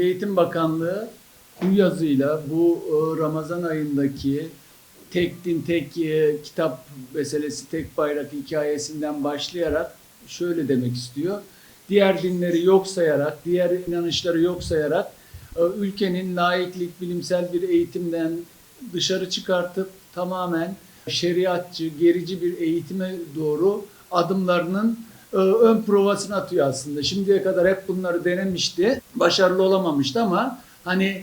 Milli Eğitim Bakanlığı bu yazıyla bu e, Ramazan ayındaki tek din tek e, kitap meselesi tek bayrak hikayesinden başlayarak şöyle demek istiyor. Diğer dinleri yok sayarak, diğer inanışları yok sayarak e, ülkenin laiklik, bilimsel bir eğitimden dışarı çıkartıp tamamen şeriatçı, gerici bir eğitime doğru adımlarının ön provasını atıyor aslında. Şimdiye kadar hep bunları denemişti. Başarılı olamamıştı ama hani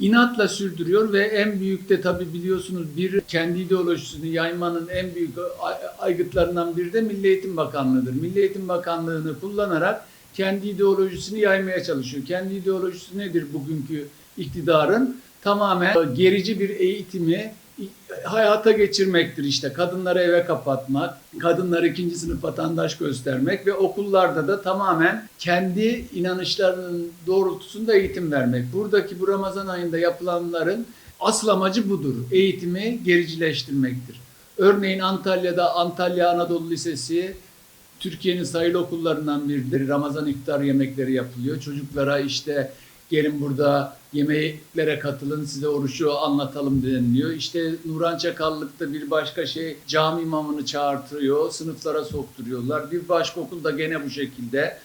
inatla sürdürüyor ve en büyük de tabii biliyorsunuz bir kendi ideolojisini yaymanın en büyük ay- aygıtlarından biri de Milli Eğitim Bakanlığı'dır. Milli Eğitim Bakanlığı'nı kullanarak kendi ideolojisini yaymaya çalışıyor. Kendi ideolojisi nedir bugünkü iktidarın? Tamamen gerici bir eğitimi hayata geçirmektir işte. Kadınları eve kapatmak, kadınları ikinci sınıf vatandaş göstermek ve okullarda da tamamen kendi inanışlarının doğrultusunda eğitim vermek. Buradaki bu Ramazan ayında yapılanların asıl amacı budur. Eğitimi gericileştirmektir. Örneğin Antalya'da Antalya Anadolu Lisesi Türkiye'nin sayılı okullarından biridir. Ramazan iftar yemekleri yapılıyor. Çocuklara işte gelin burada yemeklere katılın size oruçu anlatalım deniliyor. İşte Nuran Çakallık'ta bir başka şey cami imamını çağırtıyor, sınıflara sokturuyorlar. Bir başka okulda gene bu şekilde.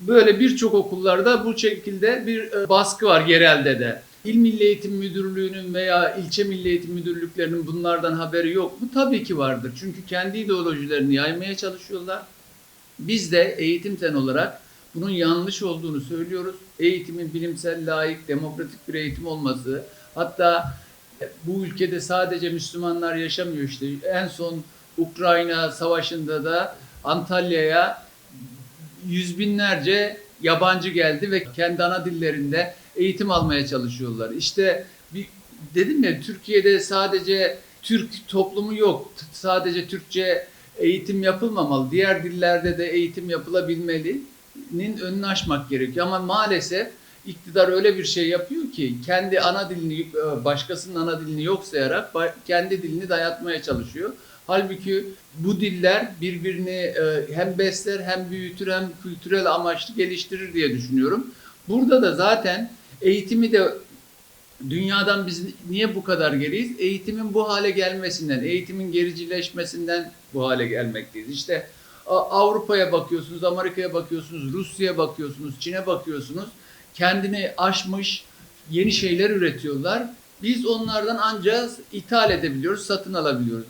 Böyle birçok okullarda bu şekilde bir e, baskı var yerelde de. İl Milli Eğitim Müdürlüğü'nün veya ilçe Milli Eğitim Müdürlüklerinin bunlardan haberi yok mu? Tabii ki vardır. Çünkü kendi ideolojilerini yaymaya çalışıyorlar. Biz de eğitimten olarak bunun yanlış olduğunu söylüyoruz. Eğitimin bilimsel, layık, demokratik bir eğitim olması, hatta bu ülkede sadece Müslümanlar yaşamıyor işte. En son Ukrayna Savaşı'nda da Antalya'ya yüz binlerce yabancı geldi ve kendi ana dillerinde eğitim almaya çalışıyorlar. İşte bir, dedim ya Türkiye'de sadece Türk toplumu yok. Sadece Türkçe eğitim yapılmamalı. Diğer dillerde de eğitim yapılabilmelinin önünü açmak gerekiyor. Ama maalesef iktidar öyle bir şey yapıyor ki kendi ana dilini e, başkasının ana dilini yok sayarak kendi dilini dayatmaya çalışıyor. Halbuki bu diller birbirini e, hem besler hem büyütür hem kültürel amaçlı geliştirir diye düşünüyorum. Burada da zaten eğitimi de dünyadan biz niye bu kadar geriyiz? Eğitimin bu hale gelmesinden, eğitimin gericileşmesinden bu hale gelmekteyiz. İşte Avrupa'ya bakıyorsunuz, Amerika'ya bakıyorsunuz, Rusya'ya bakıyorsunuz, Çin'e bakıyorsunuz. Kendini aşmış yeni şeyler üretiyorlar. Biz onlardan ancak ithal edebiliyoruz, satın alabiliyoruz.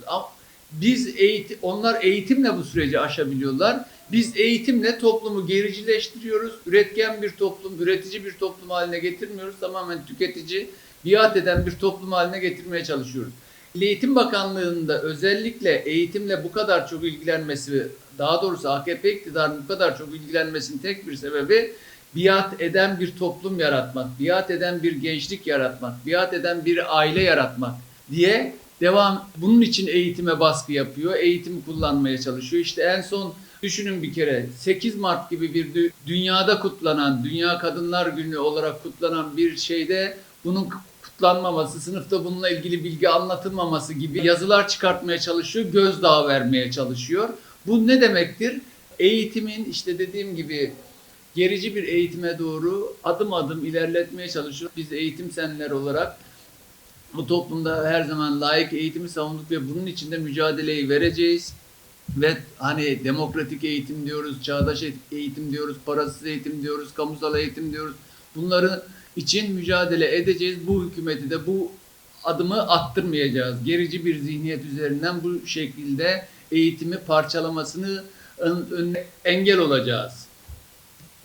Biz eğitim, onlar eğitimle bu süreci aşabiliyorlar. Biz eğitimle toplumu gericileştiriyoruz. Üretken bir toplum, üretici bir toplum haline getirmiyoruz. Tamamen tüketici, biat eden bir toplum haline getirmeye çalışıyoruz. Eğitim Bakanlığı'nda özellikle eğitimle bu kadar çok ilgilenmesi, daha doğrusu AKP iktidarının bu kadar çok ilgilenmesinin tek bir sebebi biat eden bir toplum yaratmak, biat eden bir gençlik yaratmak, biat eden bir aile yaratmak diye devam bunun için eğitime baskı yapıyor. Eğitimi kullanmaya çalışıyor. İşte en son düşünün bir kere 8 Mart gibi bir dü- dünyada kutlanan, Dünya Kadınlar Günü olarak kutlanan bir şeyde bunun kutlanmaması, sınıfta bununla ilgili bilgi anlatılmaması gibi yazılar çıkartmaya çalışıyor, gözdağı vermeye çalışıyor. Bu ne demektir? Eğitimin işte dediğim gibi gerici bir eğitime doğru adım adım ilerletmeye çalışıyor. Biz eğitim senler olarak bu toplumda her zaman layık eğitimi savunduk ve bunun için de mücadeleyi vereceğiz. Ve hani demokratik eğitim diyoruz, çağdaş eğitim diyoruz, parasız eğitim diyoruz, kamusal eğitim diyoruz. Bunları için mücadele edeceğiz. Bu hükümeti de bu adımı attırmayacağız. Gerici bir zihniyet üzerinden bu şekilde eğitimi parçalamasını engel olacağız.